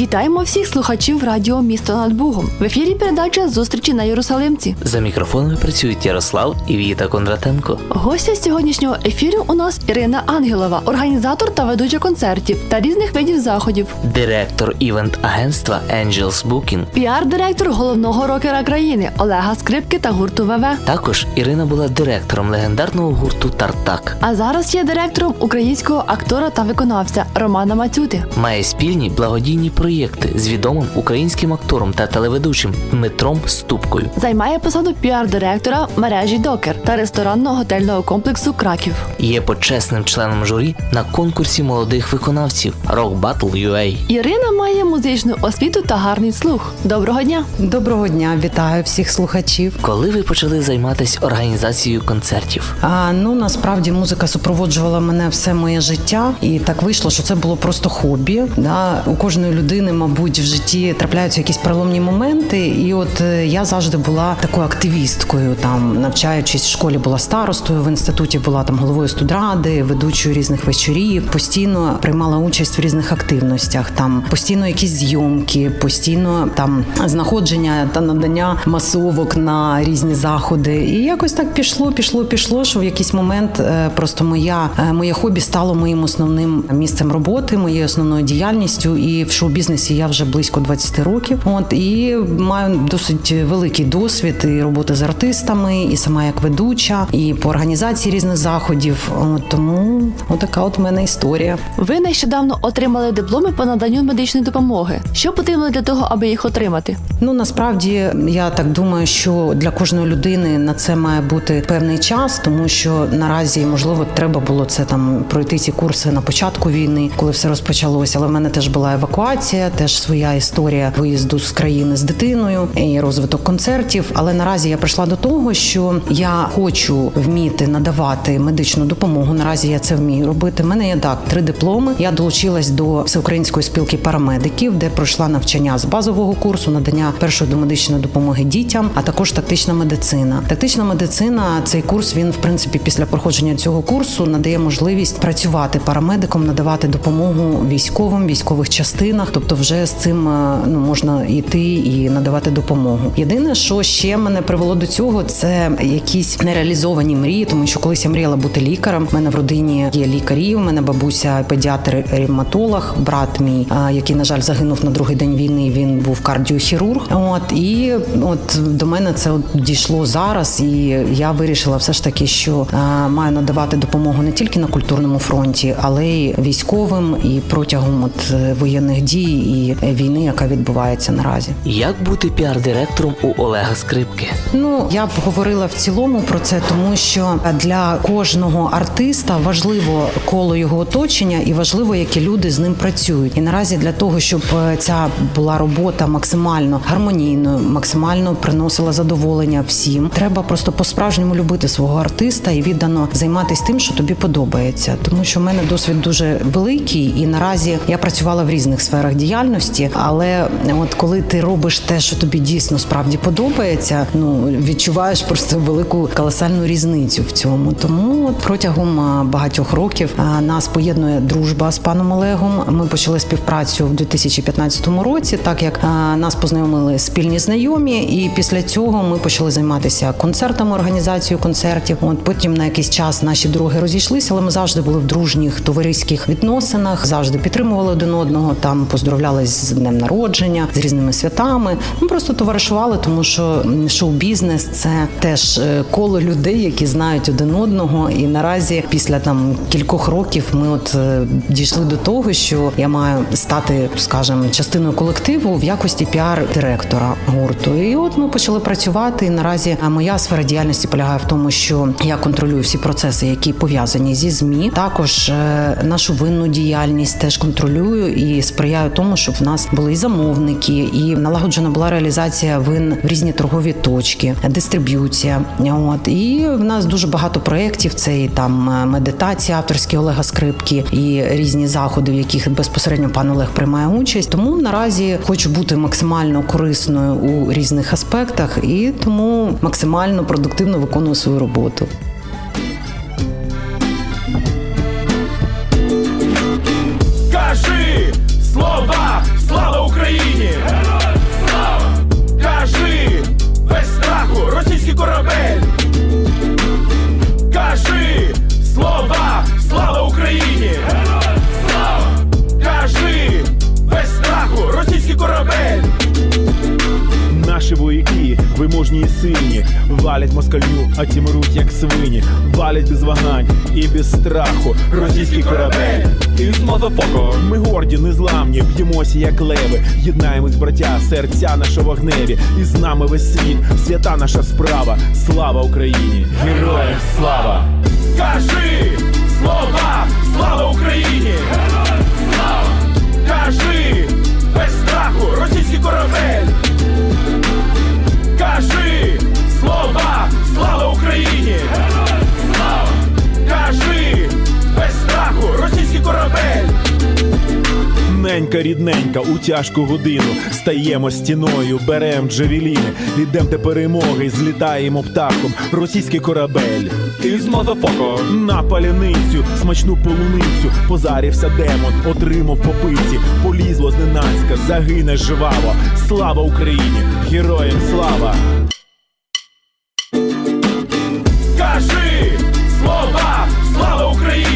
Вітаємо всіх слухачів радіо Місто над Бугом. В ефірі передача зустрічі на Єрусалимці. За мікрофонами працюють Ярослав і Віта Кондратенко. Гостя сьогоднішнього ефіру у нас Ірина Ангелова, організатор та ведуча концертів та різних видів заходів. Директор івент-агентства Angels Booking. Піар-директор головного рокера країни Олега Скрипки та гурту ВВ. Також Ірина була директором легендарного гурту Тартак. А зараз є директором українського актора та виконавця Романа Мацюти. Має спільні благодійні проєкти з відомим українським актором та телеведучим Дмитром Ступкою. Займає посаду піар-директора мережі Докер та ресторанно-готельного комплексу Краків. Є почесним членом журі на конкурсі молодих виконавців Rock Battle UA. Ірина має музичну освіту та гарний слух. Доброго дня! Доброго дня, вітаю всіх слухачів. Коли ви почали займатися організацією концертів? А ну насправді музика супроводжувала мене все моє життя, і так вийшло, що це було просто хобі. Да? У кожної людини, мабуть, в житті трапляються якісь переломні моменти. І от е, я завжди була такою активісткою. Там навчаючись в школі, була старостою, в інституті була там головою студради, ведучою різних вечорів. Постійно приймала участь в різних активностях. Там постійно якісь зйомки, постійно там знаходження та надання масовок на різні заходи. І якось так пішло, пішло, пішло. Що в якийсь момент е, просто моя е, моє хобі стало моїм основним місцем роботи, моєю основною діяльністю. І в шоу-бізнесі я вже близько 20 років. От і маю досить великий досвід і роботи з артистами, і сама як ведуча, і по організації різних заходів. От тому отака от в мене історія. Ви нещодавно отримали дипломи по наданню медичної допомоги. Що потрібно для того, аби їх отримати? Ну насправді я так думаю, що для кожної людини на це має бути певний час, тому що наразі можливо треба було це там пройти ці курси на початку війни, коли все розпочалося. Але в мене теж була евакуація, теж своя історія виїзду з країни з дитиною і розвиток концертів. Але наразі я прийшла до того, що я хочу вміти надавати медичну допомогу. Наразі я це вмію робити. У мене є так три дипломи. Я долучилась до всеукраїнської спілки парамедиків, де пройшла навчання з базового курсу, надання першої домедичної допомоги дітям, а також тактична медицина. Тактична медицина цей курс він в принципі після проходження цього курсу надає можливість працювати парамедиком, надавати допомогу військовим, військових частинах. Тобто, вже з цим е, ну можна йти і надавати допомогу. Єдине, що ще мене привело до цього, це якісь нереалізовані мрії, тому що колись я мріяла бути лікарем. У мене в родині є лікарі. У мене бабуся педіатр ревматолог, брат мій, який на жаль загинув на другий день війни. Він був кардіохірург. От і от до мене це от дійшло зараз, і я вирішила все ж таки, що а, маю надавати допомогу не тільки на культурному фронті, але й військовим і протягом от е, воєнних дій і е, війни, яка відбувається наразі. Як бути піар-директором у Олега Скрипки? Ну я б говорила в цілому про це, тому що для кожного артиста важливо коло його оточення і важливо, які люди з ним працюють. І наразі для того, щоб е, ця була робота максимально гармонійною, максимально приносила задоволення всім, треба просто по-справжньому любити свого артиста і віддано займатися тим, що тобі подобається. Тому що в мене досвід дуже великий, і наразі я працювала в різних сферах діяльності. Але от коли ти робиш те, що тобі дійсно справді подобається, ну відчуваєш просто велику колосальну різницю в цьому. Тому от протягом багатьох років нас поєднує дружба з паном Олегом. Ми почали співпрацю в 2015 році, так як нас познайомили спільні знайомі, і після цього ми почали займатися концертами, організацією концертів. От потім на якийсь час наші дороги розійшлися, але ми завжди були в дружніх товариських відносинах, завжди підтримували один одного. Там поздоровляли з днем народження, з різними святами. Ми просто товаришували, тому що шоу-бізнес це теж е, коло людей, які знають один одного. І наразі, після там кількох років, ми от е, дійшли до того, що я маю стати, скажімо, частиною колективу в якості піар-директора гурту. І от ми почали працювати. І наразі моя сфера діяльності полягає в тому, що я контролюю всі процеси, які пов'язані зі змі. Також е, нашу винну діяльність теж контролюю і сприяю тому. щоб в нас були і замовники, і налагоджена була реалізація вин в різні торгові точки, дистриб'юція. От і в нас дуже багато проєктів. Це і там е, медитація авторські Олега Скрипки і різні заходи, в яких безпосередньо пан Олег приймає участь. Тому наразі хочу бути максимально корисною у різних аспектах і тому максимально продуктивно виконую свою роботу. Слова, слава Україні! Героям слава! Кажи без страху російський корабель! Кажи слова, слава Україні! Героям валять москалю, а ті мруть, як свині, валять без вагань і без страху. Російський корабель із motherfucker. Ми горді, незламні, б'ємося, як леви. Єднаємось, браття, серця наша вогневі. І з нами весь світ, свята наша справа. Слава Україні! Героям слава! Кажи слова! Слава Україні! Героям слава! Кажи без страху російський корабель! Ненька рідненька у тяжку годину стаємо стіною, берем джевеліни, йдем до перемоги, злітаємо птахом. Російський корабель із motherfucker. на паляницю, смачну полуницю. Позарівся демон, отримав попиці, полізло зненацька, загине жваво. Слава Україні! Героям слава! Кажи слова, слава Україні!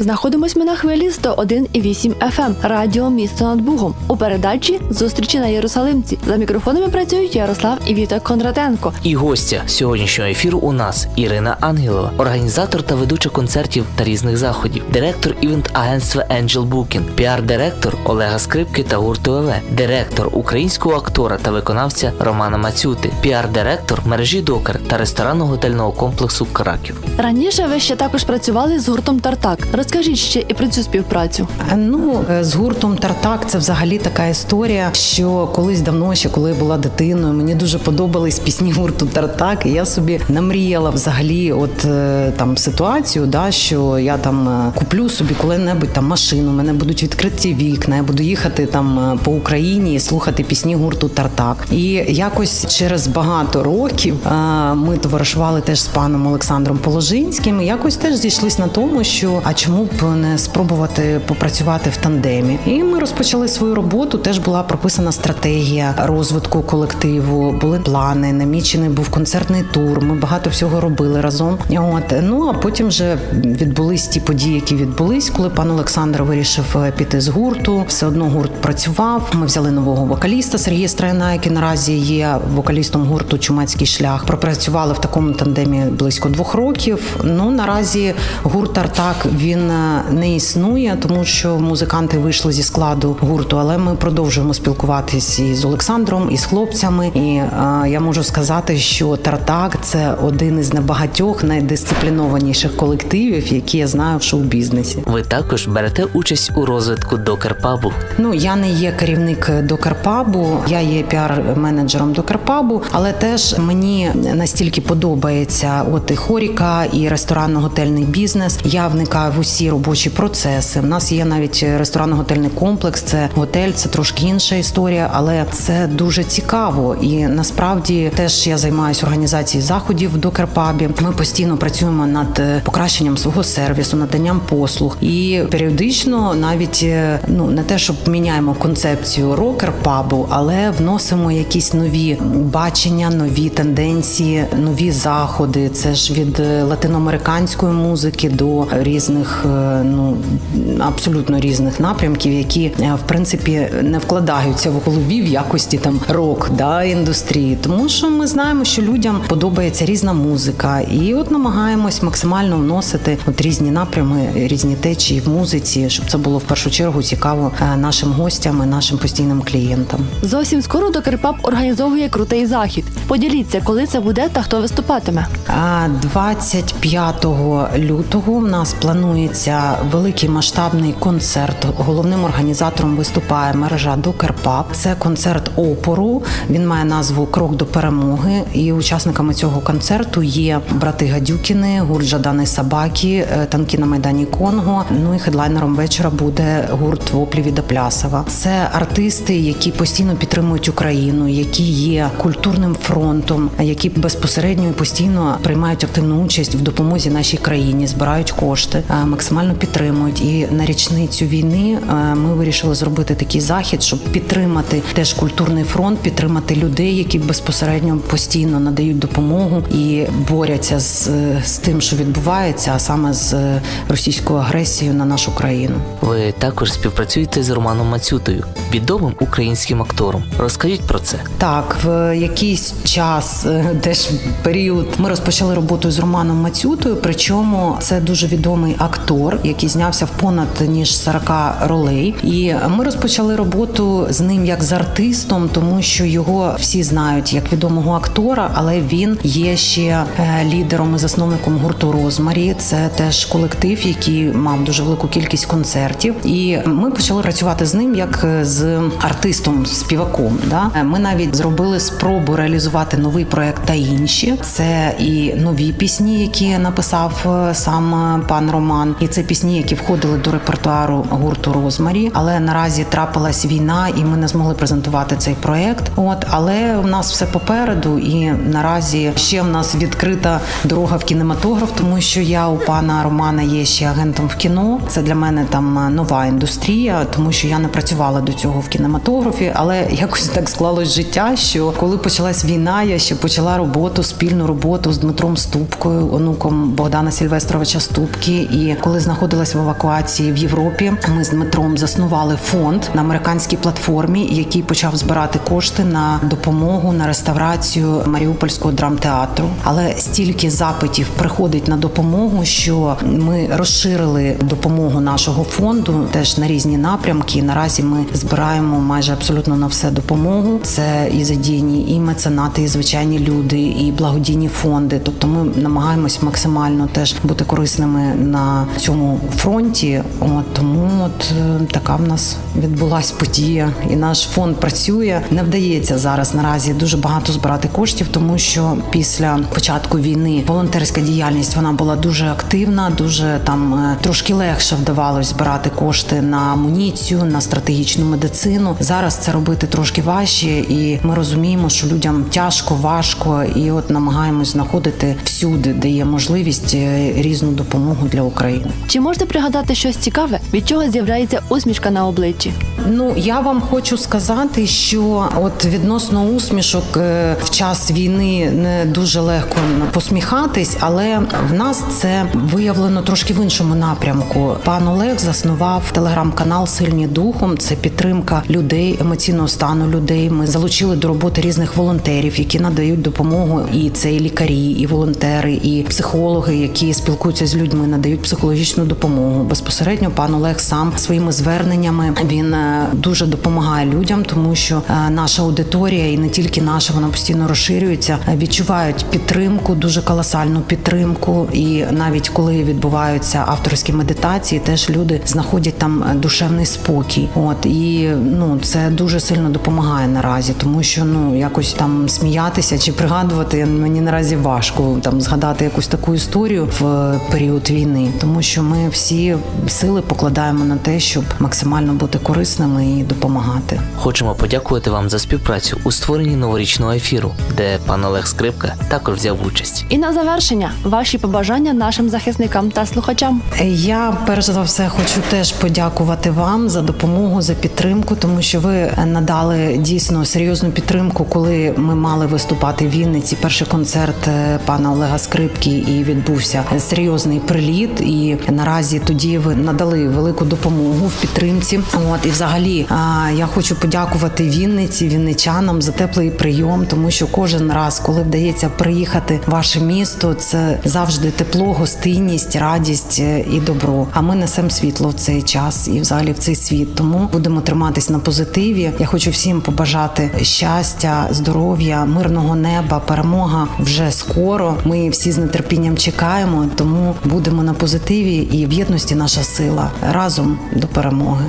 Знаходимось ми на хвилі 101,8 FM Радіо Місто над Бугом. У передачі зустрічі на Єрусалимці. За мікрофонами працюють Ярослав і Віта Кондратенко. І гостя сьогоднішнього ефіру у нас Ірина Ангелова, організатор та ведуча концертів та різних заходів, директор івент-агентства Angel Booking, піар-директор Олега Скрипки та гурту ЕВЕ, директор українського актора та виконавця Романа Мацюти, піар-директор мережі Докер та ресторанно-готельного комплексу Краків. Раніше ви ще також працювали з гуртом Тартак. Розкажіть ще і про цю співпрацю. Ну, е, з гуртом Тартак це взагалі така історія, що колись давно, ще коли я була дитиною, мені дуже подобались пісні гурту Тартак. І я собі намріяла взагалі, от е, там ситуацію, да, що я там е, куплю собі коли-небудь там машину, мене будуть відкриті вікна, я буду їхати там е, по Україні і слухати пісні гурту Тартак. І якось через багато років е, ми товаришували теж з паном Олександром Положинським. І якось теж зійшлись на тому, що а чому б не спробувати попрацювати в тандемі. І ми розпочали свою роботу. Теж була прописана стратегія розвитку колективу, були плани. Намічений був концертний тур. Ми багато всього робили разом. От ну а потім вже відбулись ті події, які відбулись, коли пан Олександр вирішив е, піти з гурту. Все одно гурт працював. Ми взяли нового вокаліста Сергія Страйна, який наразі є вокалістом гурту Чумацький шлях. Пропрацювали в такому тандемі близько двох років. Ну наразі гурт Артак він е, не існує, тому що музиканти вийшли зі складу гурту, але ми продовжуємо спілкуватись і з Олександром, і з хлопцями. І е, я можу сказати, що Тартак це один із небагатьох найдисциплінованіших колективів, які я знаю в шоу-бізнесі. Ви також берете участь у розвитку Докер-пабу. Ну я не є керівник Докерпабу, я є піар-менеджером Докерпабу, але теж мені настільки подобається от і хоріка, і ресторанно-готельний бізнес. Я вникаю в усі робочі процеси. У нас є навіть ресторанно-готельний комплекс. Це готель, це трошки інша історія, але це дуже цікаво. І насправді теж я займаюся організацією заходів в Докерпабі. Ми постійно працюємо над е, покращенням свого сервісу, наданням послуг і періодично навіть е, ну не те, щоб міняємо концепцію рокер-пабу, але вносимо якісь нові бачення, нові тенденції, нові заходи. Це ж від е, латиноамериканської музики до до різних е, ну абсолютно різних напрямків, які е, в принципі не вкладаються в голові в якості там рок да індустрії, тому що ми знаємо, що людям подобається різна музика, і от намагаємось максимально вносити от різні напрями, різні течії в музиці, щоб це було в першу чергу цікаво е, нашим гостям і нашим постійним клієнтам. Зовсім скоро Докерпап організовує крутий захід. Поділіться, коли це буде та хто виступатиме. А 25 лютого в нас планується великий масштабний концерт. Головним організатором виступає мережа Докерпап. Це концерт опору. Він має назву Крок до перемоги. І учасниками цього концерту є брати Гадюкіни, гурт Жадани Собаки, е, танки на майдані Конго. Ну і хедлайнером вечора буде гурт Воплі від Плясова. Це артисти, які постійно підтримують Україну, які є культурним фронтом, які безпосередньо і постійно приймають активну участь в допомозі нашій країні, збирають кошти, е, максимально підтримують. І на річницю війни е, ми вирішили зробити такий захід, щоб підтримати теж культурний фронт, підтримати людей, які безпосередньо постійно надають допомогу і борються з, е, з тим, що відбувається, а саме з е, російською агресією на нашу країну. Ви також співпрацюєте з Романом Мацютою, відомим українським актором. Розкажіть про це. Так, в якийсь час, теж період, ми розпочали роботу з Романом Мацютою. Причому це дуже відомий актор, який знявся в понад ніж 40 ролей. І ми розпочали роботу з ним як з артистом, тому що його всі знають як відомого актора, але він є ще е, лідером і засновником гурту Розмарі. Це теж колектив, який мав дуже велику кількість концертів. І ми почали працювати з ним як е, з артистом, співаком. Да? Ми навіть зробили спробу реалізувати новий проект та інші. Це і нові пісні, які написав е, сам пан Роман, і це пісні, які входили до репертуару гурту Розмарі. Але наразі трапилась війна, і ми не змогли презентувати цей проект. От але в нас все попереду, і наразі ще в нас відкрита дорога в кінематограф, тому що я у пана Романа є ще агентом в кіно. Це для мене там нова індустрія, тому що я не працювала до цього в кінематографі, але якось так склалось життя, що коли почалась війна, я ще почала роботу, спільну роботу з Дмитром Ступкою, онуком Богдана Сільвестровича Ступки. І коли знаходилась в евакуації в Європі, ми з Дмитром заснували фонд на американській платформі, який почав збирати кошти на допомогу на реставрацію Маріупольського драмтеатру. Але стільки запитів приходить на допомогу, що ми розширили допомогу нашого фонду теж на різні напрямки. Наразі ми збираємо майже абсолютно на все допомогу. Це і задіяні, і меценати, і звичайні люди, і благодійні фонди. Тобто, ми намагаємось максимально теж бути корисними на цьому фронті. От тому, от е, така в нас відбулась подія, і наш фонд працює. Не вдається зараз наразі дуже багато збирати коштів, тому що після початку війни волонтерська діяльність вона була дуже активна, дуже там е, трошки легше вдавалось збирати кошти на амуніцію, на стратегічну медицину. Зараз це робити трошки важче, і ми розуміємо, що людям тяжко, важко, і от намагаємось знаходити всюди, де є можливість е, різну допомогу для України. Чи можете пригадати щось цікаве, від чого з'являється усмішка на обличчі? Ну я вам хочу сказати, що от відносно усмішок е, в час війни не дуже легко посміхатись, але в нас це виявлено трошки в іншому напрямку. Пан Олег заснував телеграм-канал Сильні духом. Це підтримка людей, емоційного стану людей. Ми залучили до роботи різних волонтерів, які надають допомогу. І це і лікарі, і волонтери, і психологи, які спілкуються з людьми, надають психологічну допомогу. Безпосередньо пан Олег сам своїми зверненнями він е, дуже допомагає людям, тому що е, наша аудиторія, і не тільки наша, вона постійно розширюється, е, відчувають підтримку, дуже колосальну підтримку. І навіть коли відбуваються авторські медитації, теж люди знаходять там душевний спокій. От і ну це дуже сильно допомагає наразі, тому що ну якось там сміятися чи пригадувати мені наразі важко там згадати якусь таку історію в період війни, тому що ми всі сили покладаємо на те, щоб максимально бути корисними і допомагати. Хочемо подякувати вам за співпрацю у створенні новорічного ефіру, де пан Олег Скрипка також взяв участь. І на завершення ваші побажання нашим захисникам та слухачам. Я перш за все хочу теж подякувати вам за допомогу, за підтримку, тому що ви надали дійсно серйозну підтримку, коли ми мали виступати в Вінниці. Перший концерт е, пана Олега Скрипки, і відбувся серйозний приліт, і наразі тоді ви надали велику допомогу в підтримці. От і взагалі я хочу подякувати Вінниці, вінничанам за теплий прийом, тому що кожен раз, коли вдається приїхати в ваше місто, це завжди тепло, гостинність, радість е, і добро. А ми несемо світло в цей час і взагалі в цей світ. Тому будемо триматись на позитиві. Я хочу всім побажати щастя, здоров'я, мирного неба, перемога вже скоро. Ми всі з нетерпінням чекаємо, тому будемо на позитиві і в єдності наша сила разом до перемоги.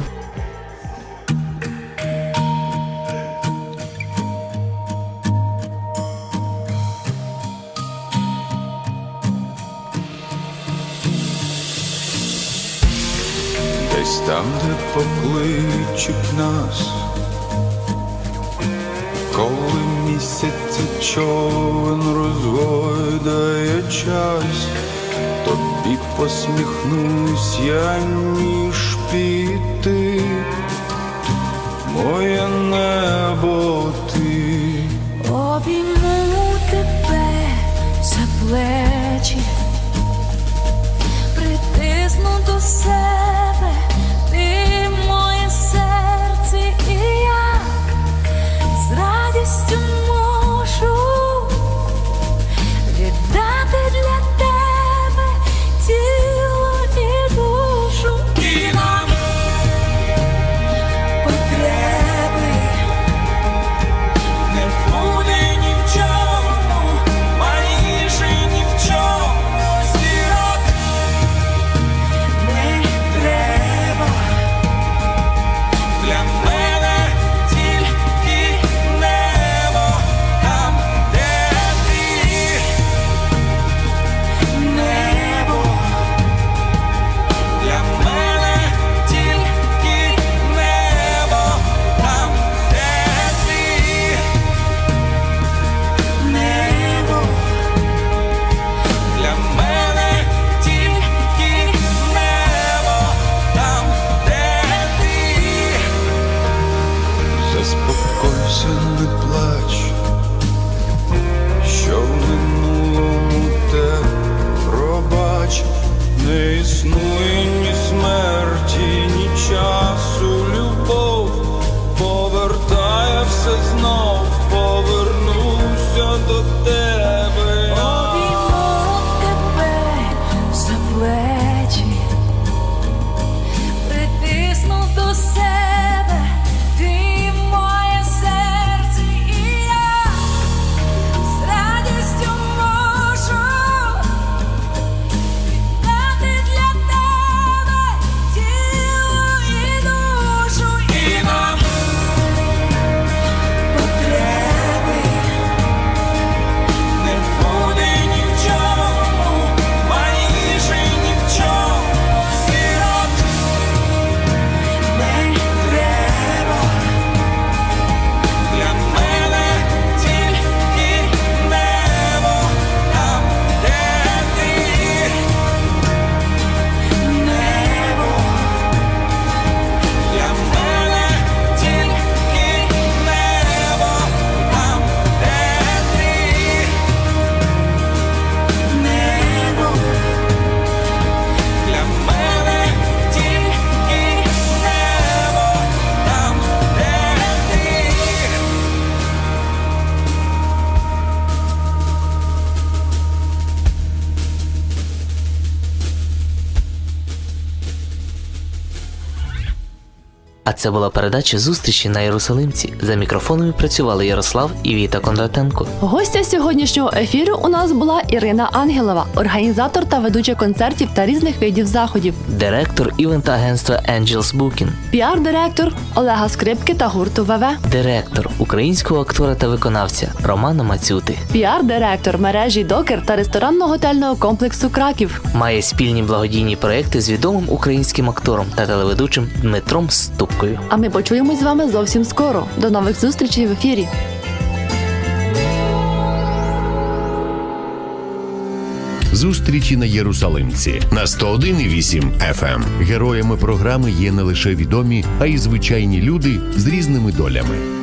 Десь там, де покличуть нас, коли місяця човен розгойдає час, тобі посміхнусь я ніж піти, моє небо ти. Обійму тебе за це була передача зустрічі на Єрусалимці. За мікрофонами працювали Ярослав і Віта Кондратенко. Гостя сьогоднішнього ефіру у нас була Ірина Ангелова, організатор та ведуча концертів та різних видів заходів, Директор івент-агентства Angels Booking. піар-директор Олега Скрипки та гурту ВВ, Директор українського актора та виконавця Романа Мацюти. піар-директор мережі Докер та ресторанно-готельного комплексу Краків. Має спільні благодійні проекти з відомим українським актором та телеведучим Дмитром Ступкою. А ми почуємось з вами зовсім скоро. До нових зустрічей в ефірі. Зустрічі на Єрусалимці на 101,8 FM. Героями програми є не лише відомі, а й звичайні люди з різними долями.